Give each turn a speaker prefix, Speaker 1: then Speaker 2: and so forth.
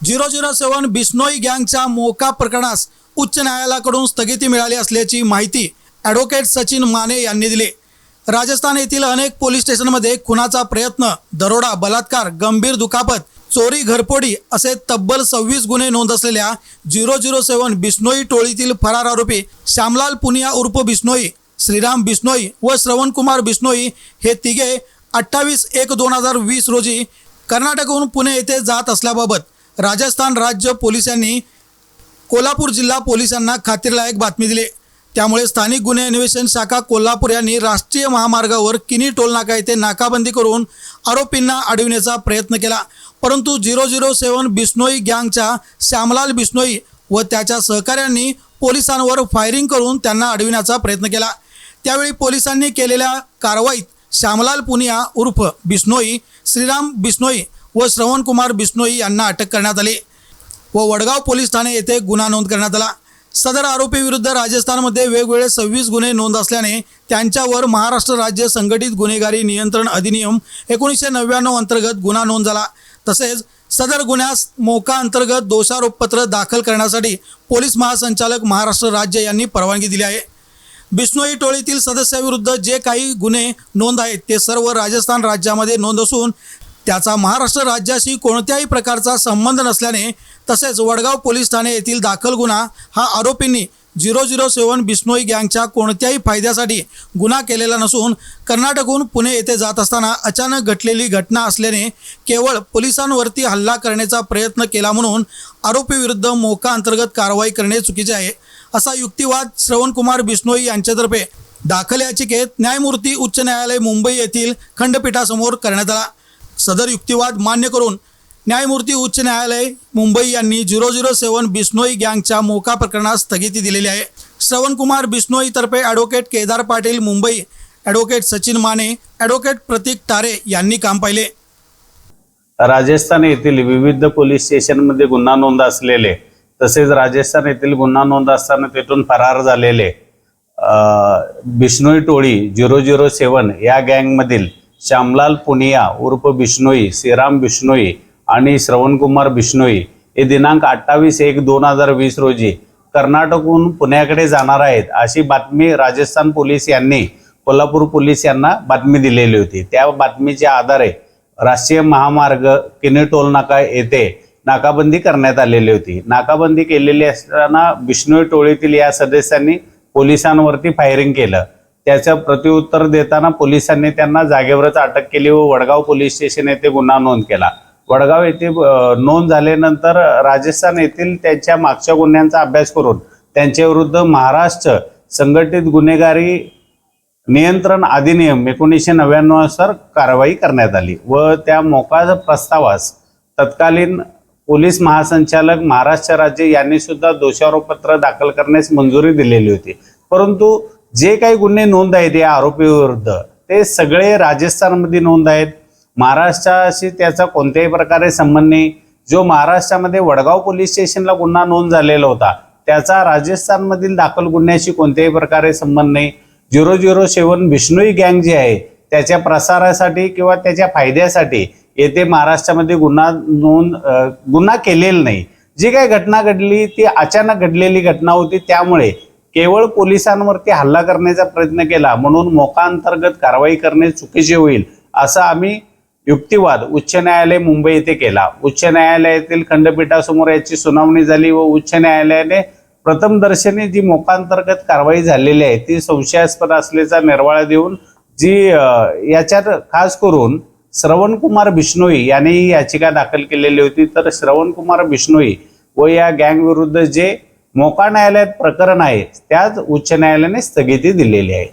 Speaker 1: Zero zero seven Bishnoi गँगच्या मोका प्रकरणास उच्च न्यायालयाकडून स्थगिती मिळाली असल्याची माहिती ॲडव्होकेट सचिन माने यांनी दिली. राजस्थान येथील अनेक पोलीस स्टेशनमध्ये खुनाचा प्रयत्न दरोडा बलात्कार गंभीर दुखापत चोरी घरफोडी असे तब्बल सव्वीस गुन्हे नोंद असलेल्या झिरो झिरो सेवन बिस्नोई टोळीतील फरार आरोपी श्यामलाल पुनिया उर्फ बिस्नोई श्रीराम बिस्नोई व श्रवणकुमार बिस्नोई हे तिघे अठ्ठावीस एक दोन हजार वीस रोजी कर्नाटकहून पुणे येथे जात असल्याबाबत राजस्थान राज्य पोलिसांनी कोल्हापूर जिल्हा पोलिसांना खात्रीलायक बातमी दिली. त्यामुळे स्थानिक गुन्हे अन्वेषण शाखा कोल्हापूर यांनी राष्ट्रीय महामार्गावर किनी टोलनाका येथे नाकाबंदी करून आरोपींना अडविण्याचा प्रयत्न केला. परंतु झिरो झिरो सेवन बिस्नोई गँगच्या श्यामलाल बिस्नोई व त्याच्या सहकाऱ्यांनी पोलिसांवर फायरिंग करून त्यांना अडविण्याचा प्रयत्न केला. त्यावेळी पोलिसांनी केलेल्या कारवाईत श्यामलाल पुनिया उर्फ बिस्नोई श्रीराम बिस्नोई व श्रवणकुमार बिस्नोई यांना अटक करण्यात आली व वडगाव पोलीस ठाणे येथे गुन्हा नोंद करण्यात आला. सदर आरोपीविरुद्ध राजस्थानमध्ये वेगवेगळे सव्वीस गुन्हे नोंद असल्याने त्यांच्यावर महाराष्ट्र राज्य संघटित गुन्हेगारी नियंत्रण अधिनियम एकोणीसशे नव्याण्णव अंतर्गत गुन्हा नोंद झाला. तसेच सदर गुन्ह्यास मोका अंतर्गत दोषारोपपत्र दाखल करण्यासाठी पोलीस महासंचालक महाराष्ट्र राज्य यांनी परवानगी दिली आहे. बिस्नोई टोळीतील सदस्याविरुद्ध जे काही गुन्हे नोंद आहेत ते सर्व राजस्थान राज्यामध्ये नोंद असून त्याचा महाराष्ट्र राज्याशी कोणत्याही प्रकारचा संबंध नसल्याने तसेच वडगाव पोलीस ठाणे येथील दाखल गुन्हा हा आरोपींनी झिरो झिरो सेवन बिस्नोई गँगच्या कोणत्याही फायद्यासाठी गुन्हा केलेला नसून कर्नाटकहून पुणे येथे जात असताना अचानक घटलेली घटना असल्याने केवळ पोलिसांवरती हल्ला करण्याचा प्रयत्न केला म्हणून आरोपीविरुद्ध मोका अंतर्गत कारवाई करणे चुकीचे आहे असा युक्तिवाद श्रवणकुमार बिस्नोई यांच्यातर्फे दाखल याचिकेत न्यायमूर्ती उच्च न्यायालय मुंबई येथील खंडपीठासमोर करण्यात आला. सदर युक्तिवाद मान्य करून न्यायमूर्ती उच्च न्यायालय मुंबई यांनी झिरो झिरो सेवन बिस्नोई गँगच्या मोका प्रकरणास स्थगिती दिलेली आहे. Shravankumar बिस्नोईतर्फे advocate Kedar Patil Mumbai advocate Sachin Mane advocate Pratik Tare यांनी काम पाहिले.
Speaker 2: राजस्थान येथील विविध पोलीस स्टेशनमध्ये गुन्हा नोंद असलेले तसेच राजस्थान येथील गुन्हा नोंद असताना तेथून फरार झालेले बिस्नोई टोळी झिरो झिरो सेवन या गँगमधील श्यामलाल पुनिया उर्फ बिष्णोई श्रीराम बिष्णोई आणि श्रवणकुमार बिष्णोई हे दिनांक अठ्ठावीस एक दोन हजार वीस रोजी कर्नाटकहून पुण्याकडे जाणार आहेत अशी बातमी राजस्थान पोलीस यांनी कोल्हापूर पोलीस यांना बातमी दिलेली होती. त्या बातमीच्या आधारे राष्ट्रीय महामार्ग किने टोल नाका येथे नाकाबंदी करण्यात आलेली होती. नाकाबंदी केलेली असताना बिष्णोई टोळीतील या सदस्यांनी पोलिसांवरती फायरिंग केलं. त्याचं प्रत्युत्तर देताना पोलिसांनी त्यांना जागेवरच अटक केली व वडगाव पोलीस स्टेशन येथे गुन्हा नोंद केला. वडगाव येथे नोंद झाल्यानंतर राजस्थान येथील त्यांच्या मागच्या गुन्ह्यांचा अभ्यास करून त्यांच्याविरुद्ध महाराष्ट्र संघटित गुन्हेगारी नियंत्रण अधिनियम एकोणीसशे नव्याण्णवनुसार कारवाई करण्यात आली व त्या मोका प्रस्तावास तत्कालीन पोलीस महासंचालक महाराष्ट्र राज्य यांनी सुद्धा दोषारोपपत्र दाखल करण्यास मंजुरी दिलेली होती. परंतु जे काही गुन्हे नोंद आहेत या आरोपीविरुद्ध ते सगळे राजस्थानमध्ये नोंद आहेत. महाराष्ट्राशी त्याचा कोणत्याही प्रकारे संबंध नाही. जो महाराष्ट्रामध्ये वडगाव पोलीस स्टेशनला गुन्हा नोंद झालेला होता त्याचा राजस्थानमधील दाखल गुन्ह्याशी कोणत्याही प्रकारे संबंध नाही. झिरो झिरो सेवन विष्णूई गँग जे आहे त्याच्या प्रसारासाठी किंवा त्याच्या फायद्यासाठी येथे महाराष्ट्रामध्ये गुन्हा नोंद गुन्हा केलेला नाही. जी काही घटना घडली ती अचानक घडलेली घटना होती त्यामुळे केवळ पोलिसांवरती हल्ला करण्याचा प्रयत्न केला म्हणून मोका अंतर्गत कारवाई करणे चुकीचे होईल असं आम्ही युक्तिवाद उच्च न्यायालय मुंबई येथे केला. उच्च न्यायालयातील खंडपीठासमोर याची सुनावणी झाली व उच्च न्यायालयाने प्रथम दर्शनी जी मोकांतर्गत कारवाई झालेली आहे ती संशयास्पद असल्याचा निर्वाळा देऊन जी याच्यात खास करून श्रवणकुमार बिश्नोई यांनी याचिका दाखल केलेली होती. तर श्रवणकुमार बिष्णोई व या गँग विरुद्ध जे मोका न्यायालयात प्रकरण आहे त्याच उच्च न्यायालयाने स्थगिती दिलेली आहे.